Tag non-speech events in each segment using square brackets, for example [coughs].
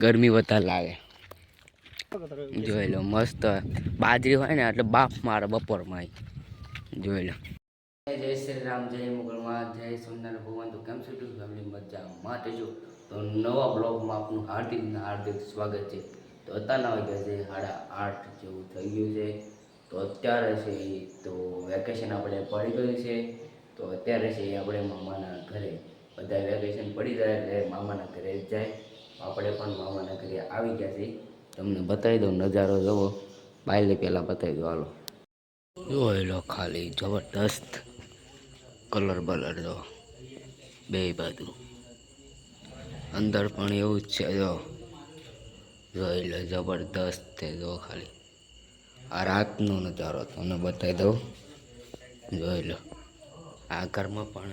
ગરમી વધારે લાગે. જોઈ લો, મસ્ત બાજરી હોય ને, એટલે બાફ મારે બપોરમાં જોઈ લો. જય શ્રી રામ, જય મુગલમાં જય સોમનાથ ભગવાન. તો કેમ છો ફેમિલી માટે જો તો નવા બ્લોગમાં આપનું હાર્દિક હાર્દિક સ્વાગત છે. તો અત્યારના વાગ્યા છે સાડા આઠ જેવું થઈ ગયું છે. તો અત્યારે છે તો વેકેશન આપણે પડી ગયું છે. તો અત્યારે છે આપણે મામાના ઘરે. બધા વેકેશન પડી જાય એટલે મામાના ઘરે જાય. આપણે પણ મામાના ઘરે આવી ગયા છે તમને બતાવી દઉં, નજારો જવો. બાયલે પહેલાં બતાવી દો હાલો. જોઈ લો ખાલી, જબરદસ્ત કલર બલર જો. બે બાજુ. અંદર પણ એવું જ છે, જો. જોઈ લો, જબરદસ્ત છે, જો ખાલી. આ રાતનો નજારો તમને બતાવી દઉં. જોઈ લો. આ ઘરમાં પણ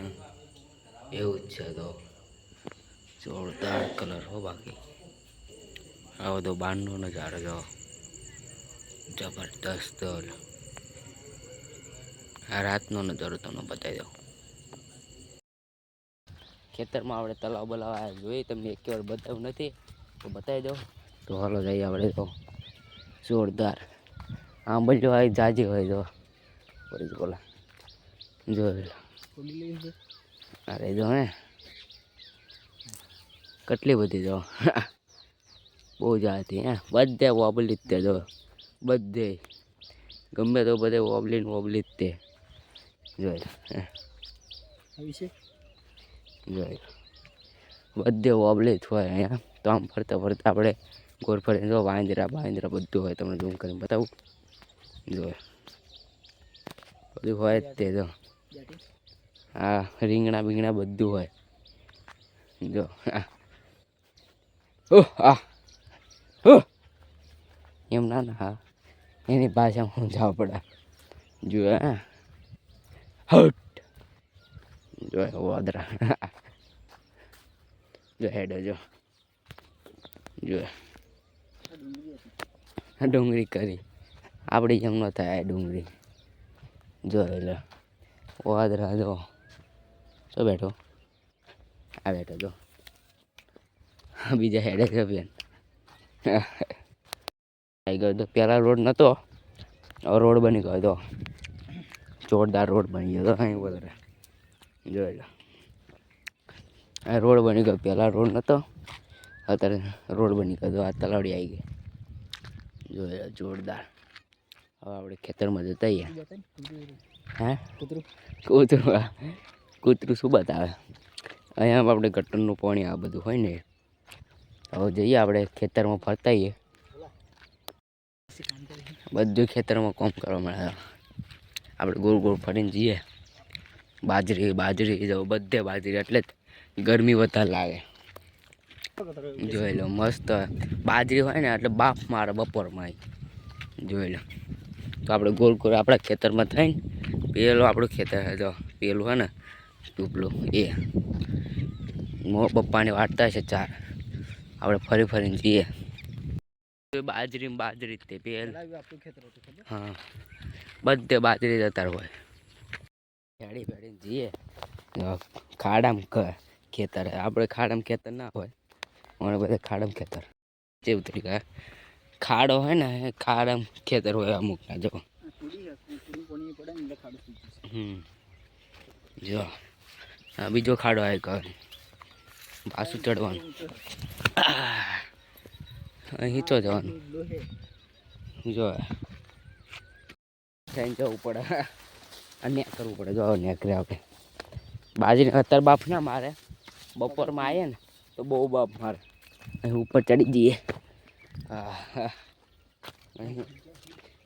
એવું જ છે તો જોરદાર કલર હો બાકી. આ બધો બારનો નજારો જો જબરદસ્ત. આ રાતનો નજારો તમને બતાવી દઉં. ખેતરમાં આપણે તલાવ બલાવ જોઈએ તમને એક વાર બતાવ્યું નથી? તો બતાવી દઉં. તો હાલો જઈએ આપણે તો. જોરદાર. આંબલીઓ આવી જાજી હોય જો બોલા. જો અરે જો હે. કેટલી બધી જો. બહુ જાતી હે. બધે વોબલી જ તે જો. બધે. ગમે તો બધે વોબલી ને વોબલી જ તે. જોઈ જોઈ. બધે વોબલી જ હોય અહીંયા તો આમ ફરતા ફરતા આપણે ગોળ ફરે. જો વાંદરા વાંદરા બધું હોય તમને ઝૂમ કરીને બતાવું. જો બધું હોય જ તે જો. હા રીંગણા બીંગણા બધું હોય. જો હા. ઓહ આ ઓહ એમ ના ના, હા. એની ભાષામાં સમજાવવા પડે. જો હા. હટ. જો વાદરા. જો હેડો જો જો ડુંગળી કરી. આપણી જેમ ન થાય ડુંગળી. જો એટલે વાદરા જો શું બેઠો. આ બેઠો જો [laughs] બીજા હેડે છે બેન. [laughs] આવી ગયો તો પહેલાં રોડ નહોતો હવે રોડ બની ગયો તો. જોરદાર રોડ બની ગયો તો અહીં વધારે જોઈ લો. રોડ બની ગયો પહેલાં રોડ નહોતો અત્યારે રોડ બની ગયો તો આ તલાવડી આવી ગઈ. જોઈ જોરદાર. હવે આપણે ખેતરમાં જતા હે? કૂતરું. કૂતરું શું બતાવે? અહીંયા આપણે ગટરનું પાણી આ બધું હોય ને હવે જઈએ આપણે ખેતરમાં ફરતા આવીએ બધું ખેતરમાં કોમ કરવા મળે. આપણે ગોળ ગોળ ફરીને જઈએ. બાજરી બાજરી જો બધે બાજરી એટલે જ ગરમી વધારે લાગે. જોઈ લો મસ્ત બાજરી હોય ને એટલે બાફ મારે બપોરમાં. જોઈ લો. તો આપણે ગોળ ગોળ આપણા ખેતરમાં થઈને પેલું આપણું ખેતર જો, પેલું હોય ને ટૂપલું એ. મો પપ્પાને વાટતા છે ચાર. આપણે ફરી ફરીને જઈએ. બાજરી બાજરી તે પેલ હા. બધે બાજરી જતા હોય. ફેડી ફેડીને જઈએ. ખાડામાં ખેતર. આપણે ખાડામાં ખેતર ના હોય. અમારે બધા ખાડામાં ખેતર. જેવું તરીકે ખાડો હોય ને ખાડામાં ખેતર હોય અમુકના જો. હમ. જો. બીજો ખાડો આવે કહે પાછું ચડવાનું. [coughs] અહીં ચો જવાનું. જો. થઈને જવું પડે. અને કરવું પડે. જો નેકરે આપણે. બાજરી અત્યારે બાફ ના મારે. બપોરમાં આવીએ ને, તો બહુ બાફ મારે. અહીં ઉપર ચડી જઈએ. હા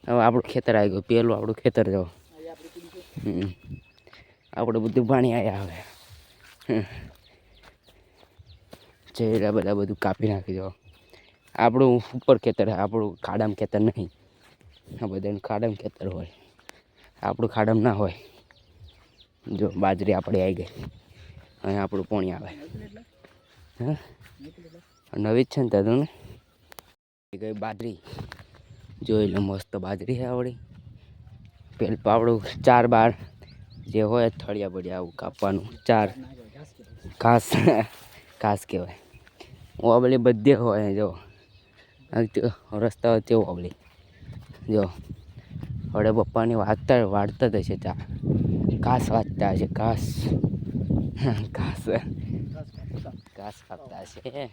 હવે આપણું ખેતર આવી ગયું. પહેલું આપણું ખેતર જવું. આપણે બધું પાણી આવ્યા આવે. ચહેરા બધા બધું કાપી નાખી દો આપણું ઉપર ખેતર આપણું ખાડામાં ખેતર નહીં. આ બધાનું ખાડામાં ખેતર હોય. આપણું ખાડામાં ના હોય. જો, બાજરી આપણે આવી ગઈ. અને આપણું પોણી આવે. હા? નવી જ છે ને તું ને? ગઈ બાજરી. જોઈ લો, મસ્ત બાજરી છે આવડી. પેલું આપણું ચાર બાર જે હોય, થળિયા બળિયા આવું કાપવાનું. ચાર. ઘાસ. ઘાસ કહેવાય. ઓબલી બધે હોય, જો. રસ્તા વચ્ચે ઓબલી. જો. હવે પપ્પાની વાંચતા વાળતા જ હશે ચા ઘાસ વાંચતા હશે ઘાસ ઘાસ ઘાસ કાપતા હશે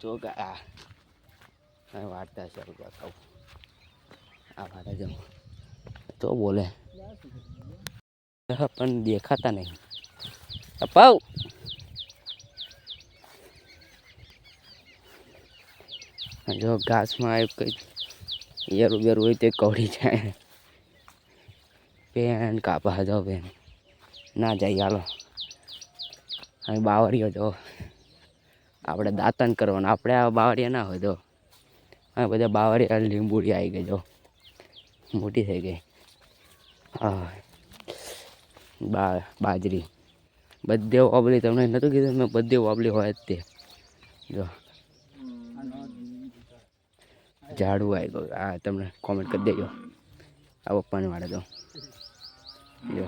ચોગા વાળતા હશે રૂપિયા આ વાળા તો બોલે. પણ દેખાતા નહીં. અપાવ જો ઘાસમાં આવ્યું કંઈક એરું બેરું હોય તે કવડી જાય. પેન કાપા જો પેન ના જાય, હાલો. અહીં બાવરીઓ જો. આપણે દાંતન કરવાનું. આપણે આ બાવરિયા ના હોય જો આ બધા બાવરિયા લીંબુડી આવી ગઈ જો. મોટી થઈ ગઈ. હા. બા, બાજરી. બધે વાબલી તમને નહોતું કીધું? મેં બધે વાબલી હોય જ તે. જો. ઝાડું આવી ગયું. આ તમને કોમેન્ટ કરી દેજો. આ પપ્પાને વાળે તો. જો.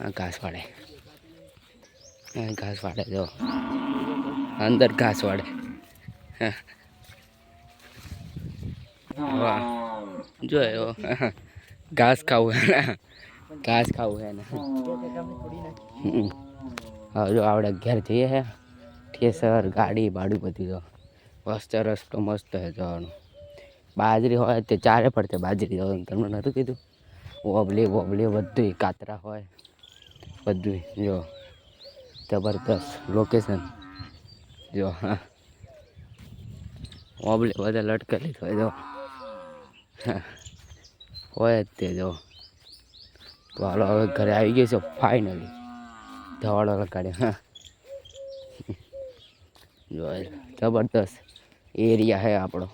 આ ઘાસ વાળે. આ ઘાસ વાળે જો. અંદર ઘાસ વાળે. હા. વાહ. જો ઘાસ ખાવું હે ઘાસ ખાવું હે ને. હા, જો આપણે ઘેર જઈએ હે. ઠેસર, ગાડી ભાડું બધું તો મસ્ત, રસ્તો મસ્ત હે જવાનું. બાજરી હોય તે ચારે પડતે બાજરી જવાનું તમને નહોતું કીધું? વોબલી વોબલી બધું કાતરા હોય બધું જો. જબરદસ્ત લોકેશન જો, હા. વોબલી બધા લટકેલી હોય, જો. હોય જ તે, જો. તો હાલો, હવે ઘરે આવી ગઈ છે ફાઇનલી ધવાડો લગાડ્યો, હા. જો જબરદસ્ત એરિયા હે આપણો.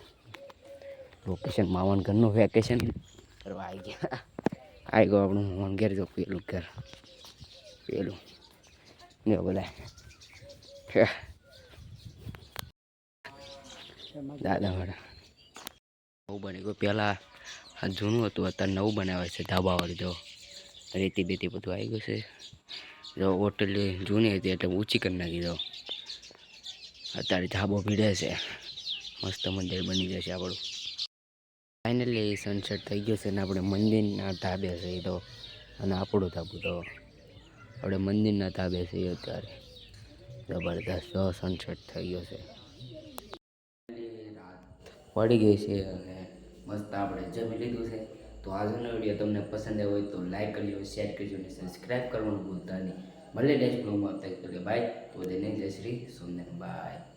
લોકેશન માવન ઘરનું વેકેશન કરવા આવી ગયા. આવી ગયો આપણું માવન ઘેર જો પેલું ઘેર. પેલું. જો બોલાય દાદા મારા નવું બની ગયું પહેલાં આ જૂનું હતું અત્યારે નવું બનાવે છે ધાબાવાળું જો. રેતી બેતી બધું આવી ગયું છે. જો હોટલ જૂની હતી એટલે ઊંચી કરી નાખી દો અત્યારે ધાબો ભીડે છે. મસ્ત મંદિર બની જશે આપણું. ફાઇનલી સનસેટ થઈ ગયો છે ને આપણે મંદિરના ધાબે છે તો. અને આપણું ધાબું તો. આપણે મંદિરના ધાબે છીએ અત્યારે. જબરદસ્ત સનસેટ થઈ ગયો છે. પડી ગઈ છે અને મસ્ત આપણે જમી લીધું છે. તો આજનો વીડિયો તમને પસંદ આવ્યો હોય તો લાઇક કરજો શેર કરજો અને સબસ્ક્રાઈબ કરવાનું ભૂલતા નહીં. મળે નેક્સ્ટ બ્લોગમાં તક બાય તો તેને જય શ્રી સોમનાથ બાય